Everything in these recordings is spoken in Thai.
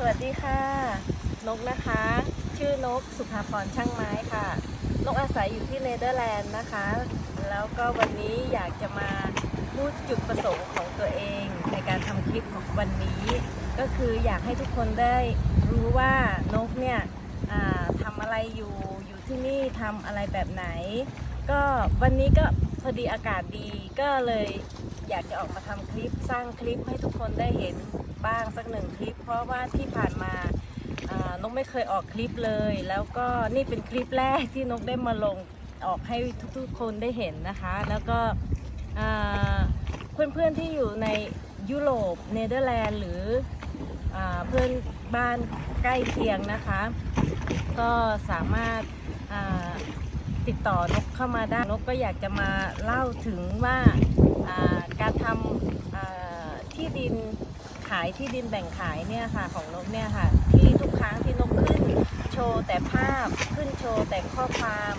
สวัสดีค่ะ นกนะคะ ชื่อนกสุภาพรช่างไม้ค่ะ นกอาศัยอยู่ที่เนเธอร์แลนด์นะคะ แล้วก็วันนี้อยากจะมาพูดจุดประสงค์ของตัวเอง ในการทำคลิปของวันนี้ ก็คืออยากให้ทุกคนได้รู้ว่านกเนี่ยทำอะไรอยู่อยู่ที่นี่ทำอะไรแบบไหน ก็วันนี้ก็ อดีอากาศดีก็เลยอยากจะออกมาทำคลิปสร้างคลิปให้ทุกคนได้เห็นบ้างสักหนึ่งคลิป เพราะว่าที่ผ่านมาานกไม่เคยออกคลิปเลย แล้วก็นี่เป็นคลิปแรกที่นกได้มาลงออกให้ทุกๆคนได้เห็นนะคะ แล้วก็เพื่อนๆที่อยู่ในยุโรปเนเธอร์แลนด์หรืออเพื่อนบ้านใกล้เคียงนะคะ ก็สามารถ ติดต่อนกเข้ามาได้นกก็อยากจะมาเล่าถึงว่าการทำที่ดินขายที่ดินแบ่งขายเนี่ยค่ะของนกเนี่ยค่ะที่ทุกครั้งที่นกขึ้นโชว์แต่ภาพขึ้นโชว์แต่ข้อความ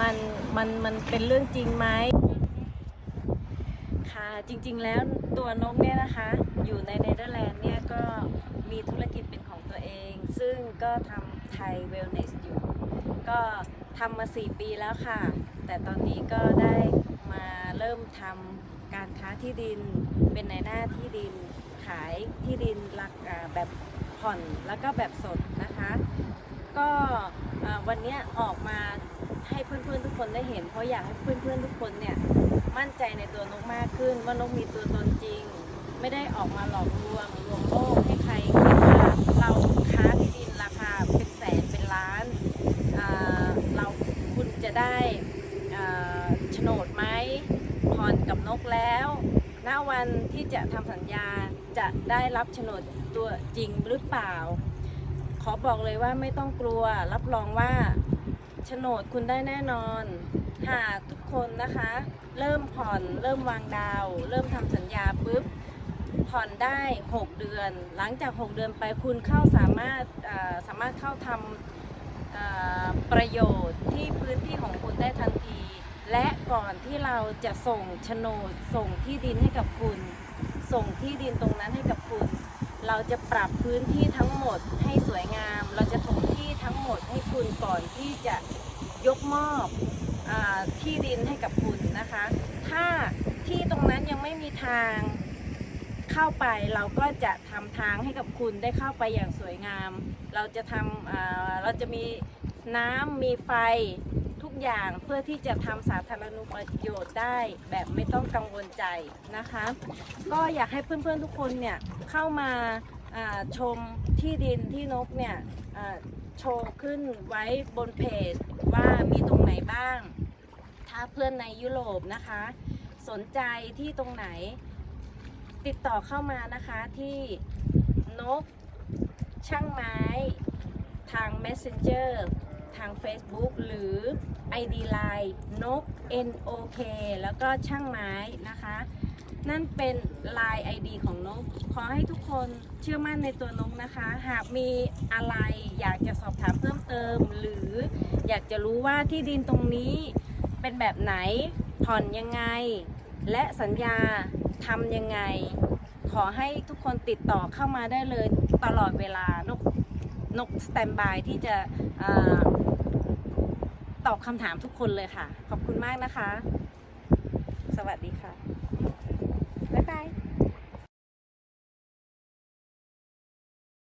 มันมันมันเป็นเรื่องจริงไหมค่ะจริงๆแล้วตัวนกเนี่ยนะคะอยู่ในเนเธอร์แลนด์เนี่ยก็มีธุรกิจเป็นของตัวเอง ซึ่งก็ทำ ไทยเวลเนสอยู่ ก็ทำมา 4 ปีแล้วค่ะ แต่ตอนนี้ก็ได้มาเริ่มทำการค้าที่ดิน เป็นในหน้าที่ดิน ขายที่ดินลักแบบผ่อนแล้วก็แบบสดนะคะ ก็วันนี้ออกมาให้เพื่อนๆทุกคนได้เห็น เพราะอยากให้เพื่อนๆทุกคนเนี่ยมั่นใจในตัวนกมากขึ้นว่านกมีตัวตนจริง ไม่ได้ออกมาหลอกลวงลวงโลกให้ใครคิดว่าเราค้าที่ดินราคาเป็นแสนเป็นล้าน อ่าเราคุณจะ ได้โฉนดไหมผ่อนกับนกแล้วณวันที่จะทำสัญญาจะได้รับโฉนดตัวจริงหรือเปล่า ขอบอกเลยว่าไม่ต้องกลัว รับรองว่าโฉนดคุณได้แน่นอน หากทุกคนนะคะ เริ่มผ่อนเริ่มวางดาว เริ่มทำสัญญาปุ๊บผ่อนได้ 6 เดือน หลังจาก 6 เดือนไปคุณเข้าสามารถสามารถเข้าทำ ประโยชน์ที่พื้นที่ของคุณได้ทันที และก่อนที่เราจะส่งโฉนดส่งที่ดินให้กับคุณ ส่งที่ดินตรงนั้นให้กับคุณ เราจะปรับพื้นที่ทั้งหมดให้สวยงาม เราจะถมที่ทั้งหมดให้คุณก่อนที่จะยกมอบอที่ดินให้กับคุณนะคะ ถ้าที่ตรงนั้นยังไม่มีทาง เข้าไปเราก็จะทำทางให้กับคุณได้เข้าไปอย่างสวยงาม เราจะทำเราจะมีน้ำมีไฟทุกอย่างเพื่อที่จะทำสาธารณูประโยชน์ได้แบบไม่ต้องกังวลใจนะคะ ก็อยากให้เพื่อนๆทุกคนเนี่ยเข้ามาชมที่ดินที่นกเนี่ยโชว์ขึ้นไว้บนเพจว่ามีตรงไหนบ้าง ถ้าเพื่อนในยุโรปนะคะ สนใจที่ตรงไหน ติดต่อเข้ามานะคะที่นกช่างไม้ทาง Messenger ทาง Facebook หรือ ID Line นก NOK แล้วก็ช่างไม้นะคะ นั่นเป็น Line ID ของนก ขอให้ทุกคนเชื่อมั่นในตัวนกนะคะ หากมีอะไรอยากจะสอบถามเพิ่มเติม หรืออยากจะรู้ว่าที่ดินตรงนี้เป็นแบบไหนผ่อนยังไง และสัญญา ทำยังไง ขอให้ทุกคนติดต่อเข้ามาได้เลยตลอดเวลานกนกสแตนบายที่จะอตอบคำถามทุกคนเลยค่ะ ขอบคุณมากนะคะ สวัสดีค่ะ